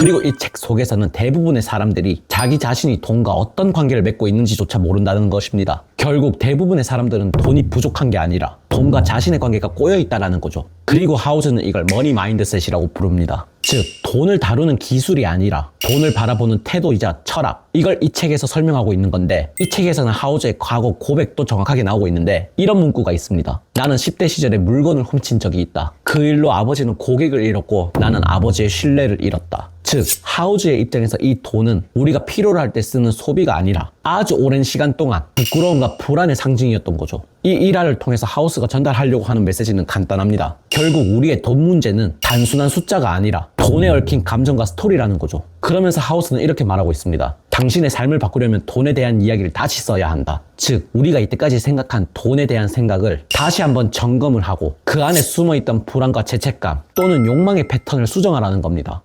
그리고 이 책 속에서는 대부분의 사람들이 자기 자신이 돈과 어떤 관계를 맺고 있는지조차 모른다는 것입니다. 결국 대부분의 사람들은 돈이 부족한 게 아니라 돈과 자신의 관계가 꼬여 있다라는 거죠. 그리고 하우즈는 이걸 머니 마인드셋이라고 부릅니다. 즉, 돈을 다루는 기술이 아니라 돈을 바라보는 태도이자 철학. 이걸 이 책에서 설명하고 있는 건데, 이 책에서는 하우즈의 과거 고백도 정확하게 나오고 있는데, 이런 문구가 있습니다. 나는 10대 시절에 물건을 훔친 적이 있다. 그 일로 아버지는 고객을 잃었고, 나는 아버지의 신뢰를 잃었다. 즉, 하우즈의 입장에서 이 돈은 우리가 필요로 할 때 쓰는 소비가 아니라 아주 오랜 시간 동안 부끄러움과 불안의 상징이었던 거죠. 이 일화를 통해서 하우스가 전달하려고 하는 메시지는 간단합니다. 결국 우리의 돈 문제는 단순한 숫자가 아니라 돈에 얽힌 감정과 스토리라는 거죠. 그러면서 하우스는 이렇게 말하고 있습니다. 당신의 삶을 바꾸려면 돈에 대한 이야기를 다시 써야 한다. 즉, 우리가 이때까지 생각한 돈에 대한 생각을 다시 한번 점검을 하고 그 안에 숨어 있던 불안과 죄책감 또는 욕망의 패턴을 수정하라는 겁니다.